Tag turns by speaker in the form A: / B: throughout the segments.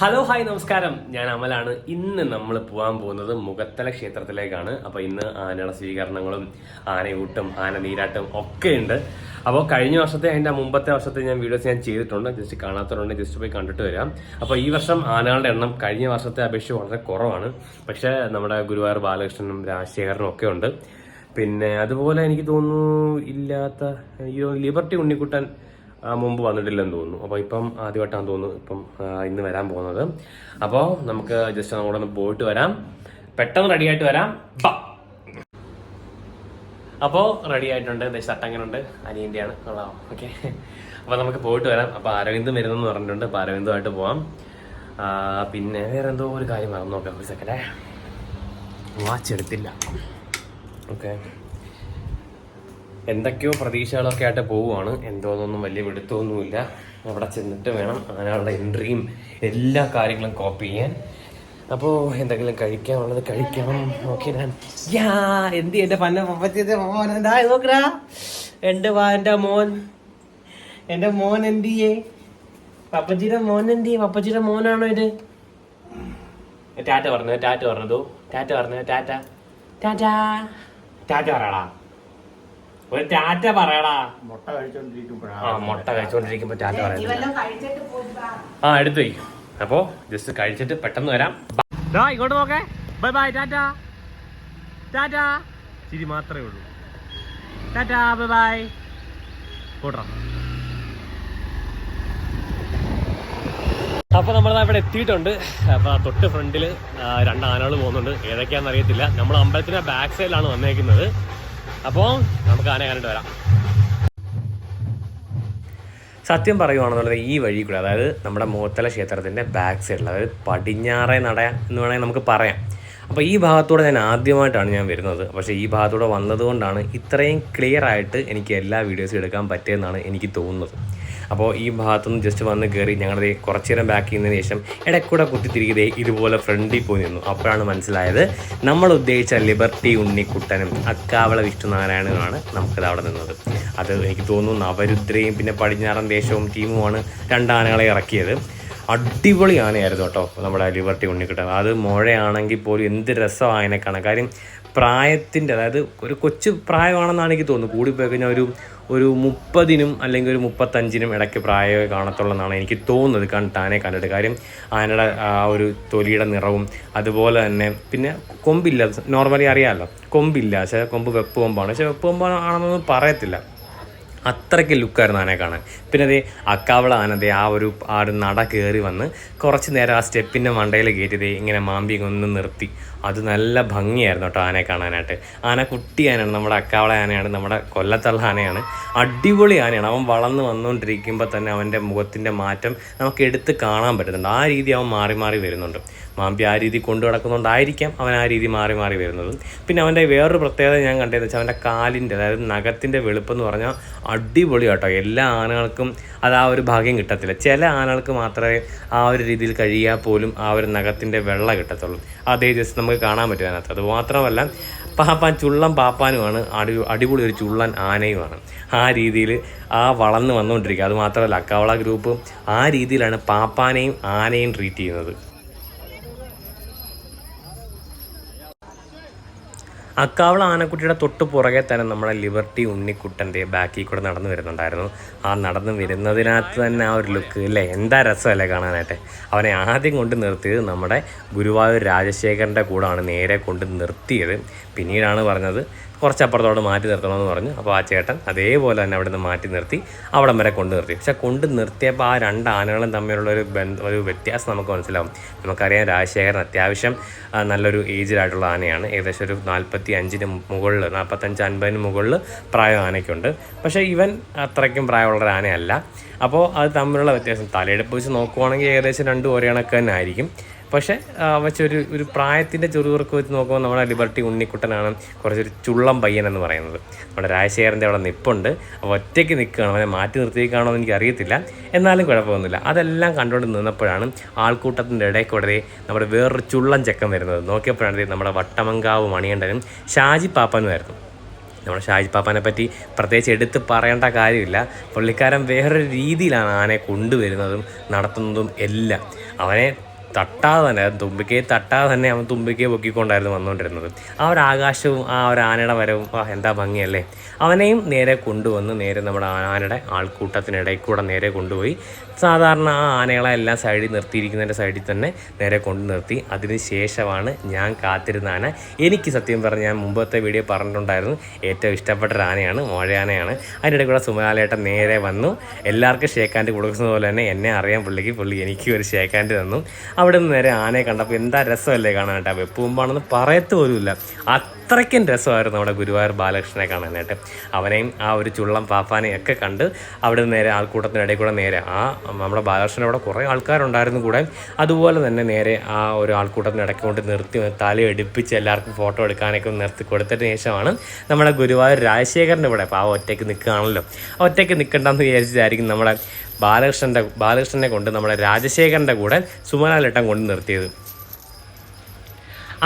A: Hello hi നമസ്കാരം. ഞാൻ അമലാണ്. ഇന്ന് നമ്മൾ പോകാൻ പോകുന്നത് മുഖത്തല ക്ഷേത്രത്തിലേക്കാണ്. അപ്പോൾ ഇന്ന് ആനയുടെ സ്വീകരണങ്ങളും ആനയൂട്ടും ആന നീരാട്ടും ഒക്കെ ഉണ്ട്. അപ്പോൾ കഴിഞ്ഞ വർഷത്തെ അതിന്റെ മുമ്പത്തെ വർഷത്തെ ഞാൻ വീഡിയോസ് ഞാൻ ചെയ്തിട്ടുണ്ട്. ജസ്റ്റ് കാണാത്തവരുണ്ട് ജസ്റ്റ് പോയി കണ്ടിട്ട് വരാം. അപ്പോൾ ഈ വർഷം ആനകളുടെ എണ്ണം കഴിഞ്ഞ വർഷത്തെ അപേക്ഷിച്ച് വളരെ കുറവാണ്. പക്ഷേ നമ്മുടെ ഗുരുവായൂർ ബാലകൃഷ്ണനും രാജശേഖരനും ഒക്കെ ഉണ്ട്. പിന്നെ അതുപോലെ എനിക്ക് തോന്നുന്നു ഇല്ലാത്ത ഈ ലിബർട്ടി ഉണ്ണിക്കുട്ടൻ മുമ്പ് വന്നിട്ടില്ലെന്ന് തോന്നുന്നു. അപ്പോൾ ഇപ്പം ആദ്യമായിട്ടാന്ന് തോന്നുന്നു ഇപ്പം ഇന്ന് വരാൻ പോകുന്നത്. അപ്പോൾ നമുക്ക് ജസ്റ്റ് അങ്ങോട്ട് ഒന്ന് പോയിട്ട് വരാം. പെട്ടെന്ന് റെഡി ആയിട്ട് വരാം. അപ്പോൾ റെഡി ആയിട്ടുണ്ട് ദേ അട്ടങ്ങനുണ്ട് അനിയന്റെയാണ് കൊള്ളാം. ഓക്കെ. അപ്പോൾ നമുക്ക് പോയിട്ട് വരാം. അപ്പോൾ അരവിന്ദ് വരുന്നെന്ന് പറഞ്ഞിട്ടുണ്ട്. അപ്പോൾ അരവിന്ദുമായിട്ട് പോവാം. പിന്നെ വേറെ എന്തോ ഒരു കാര്യം മറന്നു നോക്കാം ഒരു സെക്കൻഡേ വാച്ച് എടുത്തില്ല. ഓക്കെ. എന്തൊക്കെയോ പ്രതീക്ഷകളൊക്കെ ആയിട്ട് പോവുകയാണ്. എന്തോന്നൊന്നും വലിയ പിടുത്തമൊന്നുമില്ല. അവിടെ ചെന്നിട്ട് വേണം അങ്ങനെയുള്ള എൻട്രിയും എല്ലാ കാര്യങ്ങളും കോപ്പി ചെയ്യാൻ. അപ്പോൾ എന്തെങ്കിലും കഴിക്കാനുള്ളത് കഴിക്കണം. നോക്കി ഞാൻ. യാ എന്ത് എന്റെ പന്ന പപ്പച്ചത്തെ നോക്കടാ എന്റെ വാ എന്റെ മോൻ. എന്റെ മോൻ എന്തിയേ പപ്പച്ചിയുടെ മോൻ എന്തിയേ പപ്പച്ചിയുടെ മോനാണോ ഇത്? ടാറ്റ പറഞ്ഞു ടാറ്റ പറഞ്ഞതോ ടാറ്റ പറഞ്ഞു ടാറ്റ. ടാറ്റ. ടാറ്റ പറയടാ. ഒരു ടാറ്റ പറയടാ.
B: മുട്ട
A: ആ മുട്ട കഴിച്ചോണ്ടിരിക്കുമ്പോ ടാറ്റ
C: പറയാം
A: ആ എടുത്തു അപ്പോ ജസ്റ്റ് കഴിച്ചിട്ട് പെട്ടെന്ന് വരാം. ദാ ഇങ്ങോട്ട് നോക്കേ. Bye bye tata. ടാറ്റ. ചിരി മാത്രമേ ഉള്ളൂ. Tata bye bye. കൂട്ടറ അപ്പോൾ നമ്മൾ ഇവിടെ എത്തിയിട്ടുണ്ട്. അപ്പൊ തൊട്ട് ഫ്രണ്ടിൽ രണ്ട് ആനകൾ പോകുന്നുണ്ട്. ഏതൊക്കെയാണെന്ന് അറിയത്തില്ല. നമ്മൾ അമ്പലത്തിന്റെ ബാക്ക് സൈഡിലാണ് വന്നേക്കുന്നത്. അപ്പോൾ നമുക്ക് ആന കണ്ടിട്ട് വരാം. സത്യം പറയുവാണെന്നുള്ളത് ഈ വഴി കൂടെ അതായത് നമ്മുടെ മൂത്തല ക്ഷേത്രത്തിന്റെ ബാക്ക് സൈഡിൽ അതായത് പടിഞ്ഞാറേ നട എന്ന് വേണമെങ്കിൽ നമുക്ക് പറയാം. അപ്പോൾ ഈ ഭാഗത്തൂടെ ഞാൻ ആദ്യമായിട്ടാണ് ഞാൻ വരുന്നത്. പക്ഷേ ഈ ഭാഗത്തൂടെ വന്നതുകൊണ്ടാണ് ഇത്രയും ക്ലിയർ ആയിട്ട് എനിക്ക് എല്ലാ വീഡിയോസും എടുക്കാൻ പറ്റിയെന്നാണ് എനിക്ക് തോന്നുന്നത്. അപ്പോൾ ഈ ഭാഗത്തുനിന്ന് ജസ്റ്റ് വന്ന് കയറി ഞങ്ങളുടെ കുറച്ച് നേരം ബാക്ക് ചെയ്യുന്നതിന് ശേഷം ഇടയ്ക്കൂടെ കുത്തിത്തിരികെ ഇതുപോലെ ഫ്രണ്ടിൽ പോയി നിന്നു. അപ്പോഴാണ് മനസ്സിലായത് നമ്മൾ ഉദ്ദേശിച്ച ലിബർട്ടി ഉണ്ണിക്കുട്ടനും അക്കാവള വിഷ്ണുനാരായണനുമാണ് നമുക്കത് അവിടെ നിന്നത്. അത് എനിക്ക് തോന്നുന്നു നവരുദ്രയും പിന്നെ പടിഞ്ഞാറൻ ദേശവും ടീമുമാണ് രണ്ടാനകളെ ഇറക്കിയത്. അടിപൊളി ആനയായിരുന്നു കേട്ടോ നമ്മുടെ ലിബർട്ടി ഉണ്ണിക്കുട്ടൻ. അത് മുഴയാണെങ്കിൽ പോലും എന്ത് അതിനെ കാണാൻ. കാര്യം പ്രായത്തിന്റെ അതായത് ഒരു കൊച്ചു പ്രായമാണെന്നാണ് എനിക്ക് തോന്നുന്നത്. കൂടിപ്പോയി കഴിഞ്ഞാൽ ഒരു ഒരു മുപ്പതിനും അല്ലെങ്കിൽ ഒരു മുപ്പത്തഞ്ചിനും ഇടയ്ക്ക് പ്രായമേ കാണത്തുള്ളൂ എന്നാണ് എനിക്ക് തോന്നുന്നത്. കണ്ടിട്ട് ആനയെ കണ്ടിട്ട്. കാര്യം ആനയുടെ ആ ഒരു തൊലിയുടെ നിറവും അതുപോലെ തന്നെ പിന്നെ കൊമ്പില്ല. നോർമലി അറിയാമല്ലോ കൊമ്പില്ല. പക്ഷേ കൊമ്പ് വെപ്പ് കൊമ്പാണ്. പക്ഷേ വെപ്പ് കൊമ്പാണെന്നൊന്നും പറയത്തില്ല. അത്രയ്ക്ക് ലുക്കായിരുന്നു ആനയെ കാണാൻ. പിന്നെ അതേ അക്കാവള ആനതേ ആ ഒരു ആ ഒരു നട കയറി വന്ന് കുറച്ച് നേരം ആ സ്റ്റെപ്പിന്റെ മണ്ടയിൽ കയറ്റിതേ ഇങ്ങനെ മാമ്പി ഒന്ന് നിർത്തി. അത് നല്ല ഭംഗിയായിരുന്നു കേട്ടോ ആനയെ കാണാനായിട്ട്. ആന കുട്ടി ആനയാണ് നമ്മുടെ അക്കാവള ആനയാണ് നമ്മുടെ കൊല്ലത്തുള്ള ആനയാണ്. അടിപൊളി ആനയാണ്. അവൻ വളർന്ന് വന്നുകൊണ്ടിരിക്കുമ്പോൾ തന്നെ അവന്റെ മുഖത്തിന്റെ മാറ്റം നമുക്ക് എടുത്ത് കാണാൻ പറ്റുന്നുണ്ട്. ആ രീതി അവൻ മാറി മാറി വരുന്നുണ്ട്. മാമ്പി ആ രീതി കൊണ്ടു നടക്കുന്നുണ്ടായിരിക്കാം. അവൻ ആ രീതി മാറി മാറി വരുന്നത്. പിന്നെ അവന്റെ വേറൊരു പ്രത്യേകത ഞാൻ കണ്ടതെന്ന് വെച്ചാൽ അവന്റെ കാലിന്റെ അതായത് നഖത്തിന്റെ വെളുപ്പം എന്ന് പറഞ്ഞാൽ അടിപൊളി കേട്ടോ. എല്ലാ ആനകൾക്കും അത് ആ ഒരു ഭാഗ്യം കിട്ടത്തില്ല. ചില ആനകൾക്ക് മാത്രമേ ആ ഒരു രീതിയിൽ കഴിയാൽ പോലും ആ ഒരു നഖത്തിന്റെ വെള്ള കിട്ടത്തുള്ളൂ. അതേ ജസ്റ്റ് നമുക്ക് കാണാൻ പറ്റും അതിനകത്ത്. അത് മാത്രമല്ല പാപ്പാൻ ചുള്ളൻ പാപ്പാനുമാണ് അടി അടിപൊളി ഒരു ചുള്ളൻ ആനയുമാണ്. ആ രീതിയിൽ ആ വളർന്ന് വന്നുകൊണ്ടിരിക്കുക. അത് മാത്രമല്ല അക്കാവള ഗ്രൂപ്പ് ആ രീതിയിലാണ് പാപ്പാനെയും ആനയും ട്രീറ്റ് ചെയ്യുന്നത്. അക്കാവള ആനക്കുട്ടിയുടെ തൊട്ട് പുറകെ തന്നെ നമ്മുടെ ലിബർട്ടി ഉണ്ണിക്കുട്ടന്റെ ബാക്കിൽ കൂടെ നടന്നു വരുന്നുണ്ടായിരുന്നു. ആ നടന്നു വരുന്നതിനകത്ത് തന്നെ ആ ഒരു ലുക്ക് അല്ലേ എന്താ രസമല്ലേ കാണാനായിട്ട്? അവനെ ആദ്യം കൊണ്ട് നിർത്തിയത് നമ്മുടെ ഗുരുവായൂർ രാജശേഖരന്റെ കൂടാണ് നേരെ കൊണ്ട് നിർത്തിയത്. പിന്നീടാണ് പറഞ്ഞത് കുറച്ചപ്പുറത്തോട്ട് മാറ്റി നിർത്തണമെന്ന് പറഞ്ഞു. അപ്പോൾ ആ ചേട്ടൻ അതേപോലെ തന്നെ അവിടെ നിന്ന് മാറ്റി നിർത്തി അവിടം വരെ കൊണ്ട് നിർത്തി. പക്ഷെ കൊണ്ട് നിർത്തിയപ്പോൾ ആ രണ്ട് ആനകളും തമ്മിലുള്ള ഒരു ബന്ധ ഒരു വ്യത്യാസം നമുക്ക് മനസ്സിലാവും. നമുക്കറിയാം രാജശേഖരൻ അത്യാവശ്യം നല്ലൊരു ഏജിലായിട്ടുള്ള ആനയാണ്. ഏകദേശം ഒരു നാൽപ്പത്തി അഞ്ചിന് മുകളിൽ നാൽപ്പത്തഞ്ച് അൻപതിന് മുകളിൽ പ്രായം ആനയ്ക്കുണ്ട്. പക്ഷേ ഇവൻ അത്രയ്ക്കും പ്രായമുള്ള ഒരു ആനയല്ല. അപ്പോൾ അത് തമ്മിലുള്ള വ്യത്യാസം. തലയെടുപ്പ് വെച്ച് നോക്കുവാണെങ്കിൽ ഏകദേശം രണ്ടും ഒരേ കണക്ക് തന്നെ ആയിരിക്കും. പക്ഷേ വെച്ചൊരു ഒരു പ്രായത്തിന്റെ ചെറുവർക്ക് വെച്ച് നോക്കുമ്പോൾ നമ്മുടെ ലിബർട്ടി ഉണ്ണിക്കുട്ടനാണ് കുറച്ചൊരു ചുള്ളം പയ്യൻ എന്ന് പറയുന്നത്. നമ്മുടെ രാജശേഖരന്റെ അവിടെ നിപ്പുണ്ട്. അപ്പോൾ ഒറ്റയ്ക്ക് നിൽക്കുകയാണ്. അവനെ മാറ്റി നിർത്തിയേക്കാണോ എന്ന് എനിക്കറിയത്തില്ല. എന്നാലും കുഴപ്പമൊന്നുമില്ല. അതെല്ലാം കണ്ടുകൊണ്ട് നിന്നപ്പോഴാണ് ആൾക്കൂട്ടത്തിന്റെ ഇടയിൽ കൂടെ നമ്മുടെ വേറൊരു ചുള്ളം ചെക്കൻ വരുന്നത്. നോക്കിയപ്പോഴാണ് നമ്മുടെ വട്ടമങ്കാവ് മണികണ്ഠനും ഷാജി പാപ്പനുമായിരുന്നു. നമ്മുടെ ഷാജി പാപ്പാനെ പറ്റി പ്രത്യേകിച്ച് എടുത്ത് പറയേണ്ട കാര്യമില്ല. പുള്ളിക്കാരൻ വേറൊരു രീതിയിലാണ് ആനയെ കൊണ്ടുവരുന്നതും നടത്തുന്നതും എല്ലാം. അവനെ തട്ടാതെ തന്നെ തുമ്പിക്കയെ തട്ടാതെ തന്നെ അവൻ തുമ്പിക്കയെ പൊക്കിക്കൊണ്ടായിരുന്നു വന്നുകൊണ്ടിരുന്നത്. ആ ഒരു ആകാശവും ആ ഒരു ആനയുടെ വരവും ആ എന്താ ഭംഗിയല്ലേ? അവനെയും നേരെ കൊണ്ടുവന്ന് നേരെ നമ്മുടെ ആനയുടെ ആൾക്കൂട്ടത്തിനിടയിൽ കൂടെ നേരെ കൊണ്ടുപോയി. സാധാരണ ആ ആനകളെ എല്ലാം സൈഡിൽ നിർത്തിയിരിക്കുന്നതിന്റെ സൈഡിൽ തന്നെ നേരെ കൊണ്ടു നിർത്തി. അതിന് ശേഷമാണ് ഞാൻ കാത്തിരുന്ന ആന. എനിക്ക് സത്യം പറഞ്ഞാൽ ഞാൻ മുമ്പത്തെ വീഡിയോ പറഞ്ഞിട്ടുണ്ടായിരുന്നു ഏറ്റവും ഇഷ്ടപ്പെട്ട ഒരു ആനയാണ് മോഴയാനയാണ് അതിന്റെ കൂടെ സുമലാലേട്ടൻ നേരെ വന്നു. എല്ലാവർക്കും ഷേക്കാൻഡ് കൊടുക്കുന്നത് പോലെ തന്നെ എന്നെ അറിയാൻ പുള്ളിക്ക് പുള്ളി എനിക്കും ഒരു ഷേക്കാൻഡ് തന്നു. അവിടെ നിന്ന് നേരെ ആനയെ കണ്ടപ്പോൾ എന്താ രസമല്ലേ കാണാനായിട്ട് വെപ്പ് മുമ്പാണെന്ന് പറയത്ത് പോലുമില്ല. അത്രയ്ക്കും രസമായിരുന്നു നമ്മുടെ ഗുരുവായൂർ ബാലകൃഷ്ണനെ കാണാനായിട്ട്. അവനെയും ആ ഒരു ചുള്ളം പാപ്പാനെയും ഒക്കെ കണ്ട് അവിടെ നിന്ന് നേരെ ആൾക്കൂട്ടത്തിനിടയിൽ കൂടെ നേരെ ആ നമ്മുടെ ബാലകൃഷ്ണൻ അവിടെ കുറേ ആൾക്കാരുണ്ടായിരുന്നു കൂടെ. അതുപോലെ തന്നെ നേരെ ആ ഒരു ആൾക്കൂട്ടത്തിനിടയ്ക്ക് കൊണ്ട് നിർത്തി തല എടുപ്പിച്ച് എല്ലാവർക്കും ഫോട്ടോ എടുക്കാനൊക്കെ നിർത്തി കൊടുത്തതിന് ശേഷമാണ് നമ്മുടെ ഗുരുവായൂർ രാജശേഖരന്റെ ഇവിടെ അപ്പോൾ ആ ഒറ്റയ്ക്ക് നിൽക്കുകയാണല്ലോ. ഒറ്റയ്ക്ക് നിൽക്കണ്ടെന്ന് വിചാരിച്ചായിരിക്കും നമ്മുടെ ബാലകൃഷ്ണന്റെ ബാലകൃഷ്ണനെ കൊണ്ട് നമ്മുടെ രാജശേഖരന്റെ കൂടെ സുമനാലിട്ടം കൊണ്ട് നിർത്തിയത്.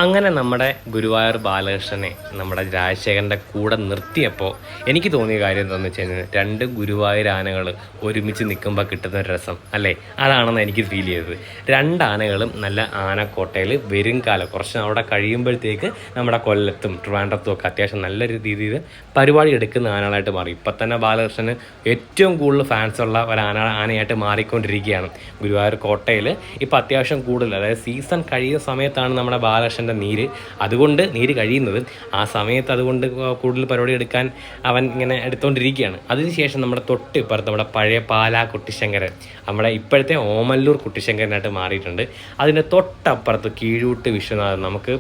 A: അങ്ങനെ നമ്മുടെ ഗുരുവായൂർ ബാലകൃഷ്ണനെ നമ്മുടെ രാജശേഖരന്റെ കൂടെ നിർത്തിയപ്പോൾ എനിക്ക് തോന്നിയ കാര്യം എന്താണെന്ന് വെച്ച് കഴിഞ്ഞാൽ രണ്ട് ഗുരുവായൂർ ആനകൾ ഒരുമിച്ച് നിൽക്കുമ്പോൾ കിട്ടുന്ന ഒരു രസം അല്ലേ? അതാണെന്ന് എനിക്ക് ഫീൽ ചെയ്തത്. രണ്ട് ആനകളും നല്ല ആനക്കോട്ടയിൽ വരും കാലം. കുറച്ച് അവിടെ കഴിയുമ്പോഴത്തേക്ക് നമ്മുടെ കൊല്ലത്തും ട്രിവാൻഡ്രത്തും ഒക്കെ അത്യാവശ്യം നല്ല രീതിയിൽ പരിപാടി എടുക്കുന്ന ആനകളായിട്ട് മാറി. ഇപ്പം തന്നെ ബാലകൃഷ്ണന് ഏറ്റവും കൂടുതൽ ഫാൻസ് ഉള്ള ഒരു ആന ആനയായിട്ട് മാറിക്കൊണ്ടിരിക്കുകയാണ് ഗുരുവായൂർ കോട്ടയിൽ ഇപ്പോൾ അത്യാവശ്യം കൂടുതൽ അതായത് സീസൺ കഴിയുന്ന സമയത്താണ് നമ്മുടെ ബാലകൃഷ്ണന്റെ നീര്. അതുകൊണ്ട് നീര് കഴിയുന്നത് ആ സമയത്ത് അതുകൊണ്ട് കൂടുതൽ പരിപാടി എടുക്കാൻ അവൻ ഇങ്ങനെ എടുത്തുകൊണ്ടിരിക്കുകയാണ് അതിനുശേഷം നമ്മുടെ തൊട്ട് ഇപ്പുറത്ത് നമ്മുടെ പഴയ പാലാ കുട്ടിശങ്കരൻ നമ്മുടെ ഇപ്പോഴത്തെ ഓമല്ലൂർ കുട്ടിശങ്കരനായിട്ട് മാറിയിട്ടുണ്ട്. അതിന്റെ തൊട്ടപ്പുറത്ത് കീഴൂട്ട് വിശ്വനാഥൻ നമുക്ക്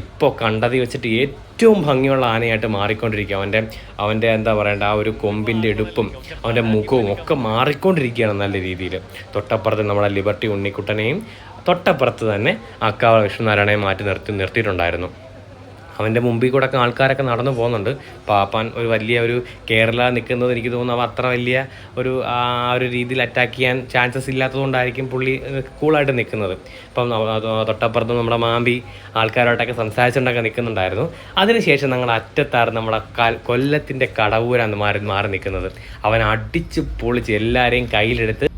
A: ഇപ്പോൾ കണ്ടതി വെച്ചിട്ട് ഏറ്റവും ഭംഗിയുള്ള ആനയായിട്ട് മാറിക്കൊണ്ടിരിക്കുക അവന്റെ അവന്റെ എന്താ പറയേണ്ട ആ ഒരു കൊമ്പിന്റെ എടുപ്പും അവന്റെ മുഖവും ഒക്കെ മാറിക്കൊണ്ടിരിക്കുകയാണ് നല്ല രീതിയിൽ. തൊട്ടപ്പുറത്ത് നമ്മുടെ ലിബർട്ടി ഉണ്ണിക്കുട്ടനെയും തൊട്ടപ്പുറത്ത് തന്നെ അക്കാവ വിഷ്ണുനാരായണയെ മാറ്റി നിർത്തി നിർത്തിയിട്ടുണ്ടായിരുന്നു. അവന്റെ മുമ്പിൽ കൂടെ ഒക്കെ ആൾക്കാരൊക്കെ നടന്നു പോകുന്നുണ്ട്. പാപ്പാൻ ഒരു വലിയ ഒരു കേരള നിൽക്കുന്നത് എനിക്ക് തോന്നുന്നു അവ അത്ര വലിയ ഒരു ആ ഒരു രീതിയിൽ അറ്റാക്ക് ചെയ്യാൻ ചാൻസസ് ഇല്ലാത്തതുകൊണ്ടായിരിക്കും പുള്ളി കൂളായിട്ട് നിൽക്കുന്നത്. ഇപ്പം തൊട്ടപ്പുറത്ത് നമ്മുടെ മാമ്പി ആൾക്കാരോട്ടൊക്കെ സംസാരിച്ചുകൊണ്ടൊക്കെ നിൽക്കുന്നുണ്ടായിരുന്നു. അതിനുശേഷം ഞങ്ങൾ അറ്റത്താണ് നമ്മുടെ കൊല്ലത്തിന്റെ കടവൂരാണ് മാറി മാറി നിൽക്കുന്നത്. അവൻ അടിച്ച് പൊളിച്ച് എല്ലാവരെയും കയ്യിലെടുത്ത്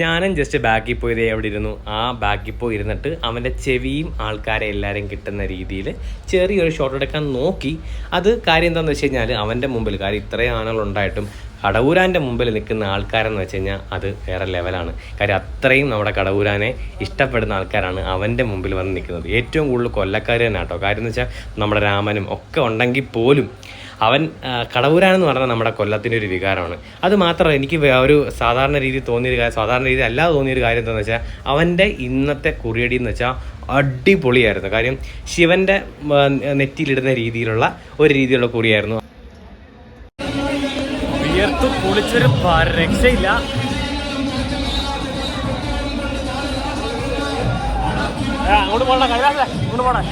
A: ഞാനും ജസ്റ്റ് ബാക്കിൽ പോയി അവിടെ ഇരുന്നു. ആ ബാക്കിൽ പോയി ഇരുന്നിട്ട് അവന്റെ ചെവിയും ആൾക്കാരെ എല്ലാവരും കിട്ടുന്ന രീതിയിൽ ചെറിയൊരു ഷോട്ട് എടുക്കാൻ നോക്കി. അത് കാര്യം എന്താണെന്ന് വെച്ച് കഴിഞ്ഞാൽ അവന്റെ മുമ്പിൽ കാര്യം ഇത്രയും ആണുകളുണ്ടായിട്ടും കടവൂരാന്റെ മുമ്പിൽ നിൽക്കുന്ന ആൾക്കാരെന്ന് വെച്ച് കഴിഞ്ഞാൽ അത് വേറെ ലെവലാണ് കാര്യം അത്രയും നമ്മുടെ കടവൂരാനെ ഇഷ്ടപ്പെടുന്ന ആൾക്കാരാണ് അവന്റെ മുമ്പിൽ വന്ന് നിൽക്കുന്നത്. ഏറ്റവും കൂടുതൽ കൊല്ലക്കാർ തന്നെ കേട്ടോ കാര്യം എന്ന് വെച്ചാൽ നമ്മുടെ രാമനും ഒക്കെ ഉണ്ടെങ്കിൽ പോലും അവൻ കടവൂരാണെന്ന് പറഞ്ഞാൽ നമ്മുടെ കൊല്ലത്തിന്റെ ഒരു വികാരമാണ്. അത് മാത്രമല്ല എനിക്ക് ഒരു സാധാരണ രീതി തോന്നിയൊരു കാര്യം സാധാരണ രീതി അല്ലാതെ തോന്നിയൊരു കാര്യം എന്താണെന്ന് വെച്ചാൽ അവന്റെ ഇന്നത്തെ കുറിയടി എന്ന് വെച്ചാൽ അടിപൊളിയായിരുന്നു. കാര്യം ശിവന്റെ നെറ്റിയിലിടുന്ന രീതിയിലുള്ള ഒരു രീതിയിലുള്ള കുറിയായിരുന്നു. രക്ഷയില്ല. അങ്ങോട്ട് പോകണ്ട കഴിയാതെ അങ്ങോട്ട് പോണേ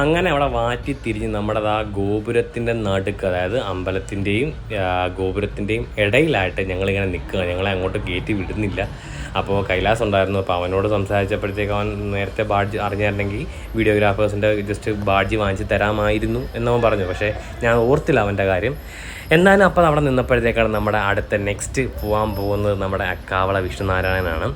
A: അങ്ങനെ അവിടെ മാറ്റി തിരിഞ്ഞ് നമ്മുടെ ആ ഗോപുരത്തിന്റെ നടുക്ക് അതായത് അമ്പലത്തിന്റെയും ഗോപുരത്തിന്റെയും ഇടയിലായിട്ട് ഞങ്ങളിങ്ങനെ നിൽക്കുക ഞങ്ങളെ അങ്ങോട്ട് കയറ്റി വിടുന്നില്ല. അപ്പോൾ കൈലാസ് ഉണ്ടായിരുന്നു. അപ്പോൾ അവനോട് സംസാരിച്ചപ്പോഴത്തേക്ക് അവൻ നേരത്തെ ബാഡ്ജ് അറിഞ്ഞായിരുന്നെങ്കിൽ വീഡിയോഗ്രാഫേഴ്സിന്റെ ജസ്റ്റ് ബാഡ്ജ് വാങ്ങിച്ച് തരാമായിരുന്നു എന്നവൻ പറഞ്ഞു. പക്ഷേ ഞാൻ ഓർത്തില്ല അവന്റെ കാര്യം. എന്നാലും അപ്പോൾ അവിടെ നിന്നപ്പോഴത്തേക്കാണ് നമ്മുടെ അടുത്ത നെക്സ്റ്റ് പോകാൻ പോകുന്നത് നമ്മുടെ അക്കാവള വിഷ്ണുനാരായണനാണ്.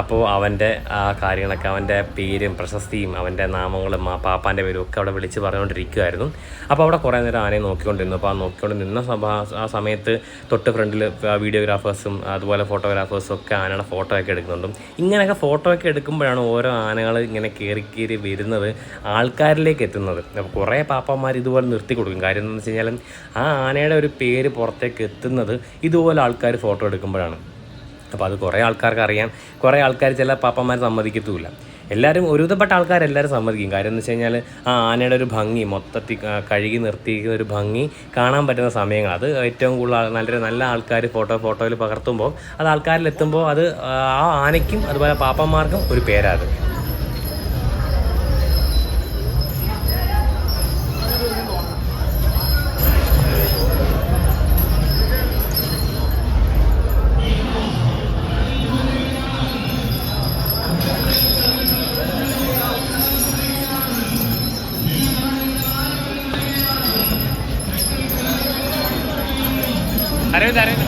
A: അപ്പോൾ അവന്റെ ആ കാര്യങ്ങളൊക്കെ അവന്റെ പേരും പ്രശസ്തിയും അവന്റെ നാമങ്ങളും ആ പാപ്പാന്റെ പേരും ഒക്കെ അവിടെ വിളിച്ച് പറഞ്ഞുകൊണ്ടിരിക്കുമായിരുന്നു അപ്പോൾ അവിടെ കുറേ നേരം ആനയെ നോക്കിക്കൊണ്ടിരുന്നു. അപ്പോൾ ആ നോക്കിക്കൊണ്ട് നിന്ന സഭ ആ സമയത്ത് തൊട്ട് ഫ്രണ്ടിൽ വീഡിയോഗ്രാഫേഴ്സും അതുപോലെ ഫോട്ടോഗ്രാഫേഴ്സും ഒക്കെ ആനയുടെ ഫോട്ടോ ഒക്കെ എടുക്കുന്നുണ്ടും. ഇങ്ങനെയൊക്കെ ഫോട്ടോ ഒക്കെ എടുക്കുമ്പോഴാണ് ഓരോ ആനകൾ ഇങ്ങനെ കയറി കയറി വരുന്നത് ആൾക്കാരിലേക്ക് എത്തുന്നത്. അപ്പോൾ കുറേ പാപ്പന്മാർ ഇതുപോലെ നിർത്തി കൊടുക്കും. കാര്യം എന്താണെന്ന് വെച്ച് കഴിഞ്ഞാൽ ആ ആനയുടെ ഒരു പേര് പുറത്തേക്ക് എത്തുന്നത് ഇതുപോലെ ആൾക്കാർ ഫോട്ടോ എടുക്കുമ്പോഴാണ്. അപ്പോൾ അത് കുറേ ആൾക്കാർക്ക് അറിയാം. കുറേ ആൾക്കാർ ചില പാപ്പന്മാർ സമ്മതിക്കത്തുമില്ല. എല്ലാവരും ഒരുവിധപ്പെട്ട ആൾക്കാർ എല്ലാവരും സമ്മതിക്കും. കാര്യം എന്ന് വെച്ച് കഴിഞ്ഞാൽ ആ ആനയുടെ ഒരു ഭംഗി മൊത്തത്തിൽ കഴുകി നിർത്തിയിരിക്കുന്ന ഒരു ഭംഗി കാണാൻ പറ്റുന്ന സമയങ്ങൾ. അത് ഏറ്റവും കൂടുതൽ നല്ല നല്ല ആൾക്കാർ ഫോട്ടോ ഫോട്ടോയിൽ പകർത്തുമ്പോൾ അത് ആൾക്കാരിലെത്തുമ്പോൾ അത് ആ ആനയ്ക്കും അതുപോലെ പാപ്പന്മാർക്കും ഒരു പേരാത്
B: അരവിന്ദ് അരവിന്ദ്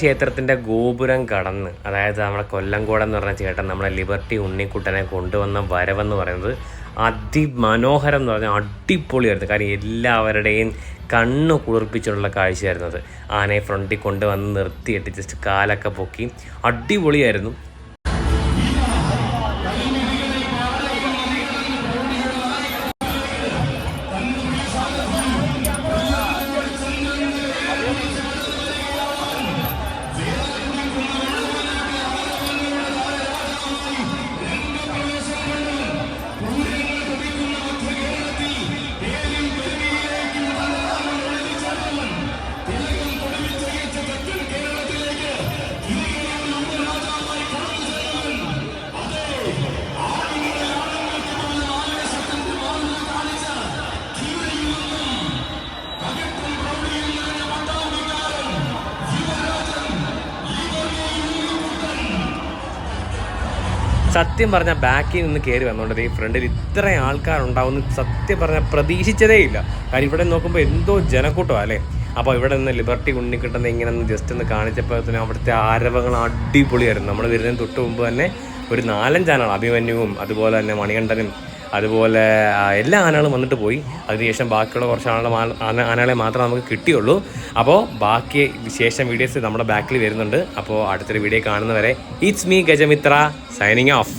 B: ക്ഷേത്രത്തിന്റെ ഗോപുരം കടന്ന് അതായത് നമ്മുടെ കൊല്ലംകോടം എന്ന് പറഞ്ഞ ചേട്ടൻ നമ്മുടെ ലിബർട്ടി ഉണ്ണിക്കുട്ടനെ കൊണ്ടുവന്ന വരവെന്ന് പറയുന്നത് അതിമനോഹരം എന്ന് പറഞ്ഞാൽ അടിപൊളിയായിരുന്നു. കാരണം എല്ലാവരുടെയും കണ്ണ് കുളിർപ്പിച്ചുള്ള കാഴ്ചയായിരുന്നത് ആനയെ ഫ്രണ്ടിൽ കൊണ്ടുവന്ന് നിർത്തിയിട്ട് ജസ്റ്റ് കാലൊക്കെ പൊക്കി. അടിപൊളിയായിരുന്നു. സത്യം പറഞ്ഞാൽ ബാക്കിൽ നിന്ന് കയറി വന്നുകൊണ്ടത് ഈ ഫ്രണ്ടിൽ ഇത്രയും ആൾക്കാരുണ്ടാവുമെന്ന് സത്യം പറഞ്ഞാൽ പ്രതീക്ഷിച്ചതേ ഇല്ല. കാര്യം ഇവിടെ നോക്കുമ്പോൾ എന്തോ ജനക്കൂട്ടമാണ് അല്ലേ? അപ്പോൾ ഇവിടെ നിന്ന് ലിബർട്ടി ഉണ്ണിക്കിട്ടുന്ന ഇങ്ങനെ ഒന്ന് ജസ്റ്റ് ഒന്ന് കാണിച്ചപ്പോൾ തന്നെ അവിടുത്തെ ആരവങ്ങൾ അടിപൊളിയായിരുന്നു. നമ്മൾ വരുന്നതിന് തൊട്ട് മുമ്പ് തന്നെ ഒരു നാലഞ്ചാനാണ് അഭിമന്യുവും അതുപോലെ തന്നെ മണികണ്ഠനും അതുപോലെ എല്ലാ ആനകളും വന്നിട്ട് പോയി. അതിനുശേഷം ബാക്കിയുള്ള കുറച്ച് ആനകളെ ആനകളെ മാത്രമേ നമുക്ക് കിട്ടിയുള്ളൂ. അപ്പോൾ ബാക്കി വിശേഷം വീഡിയോസ് നമ്മുടെ ബാക്കിൽ വരുന്നുണ്ട്. അപ്പോൾ അടുത്തൊരു വീഡിയോ കാണുന്നവരെ it's me Gajamitra signing off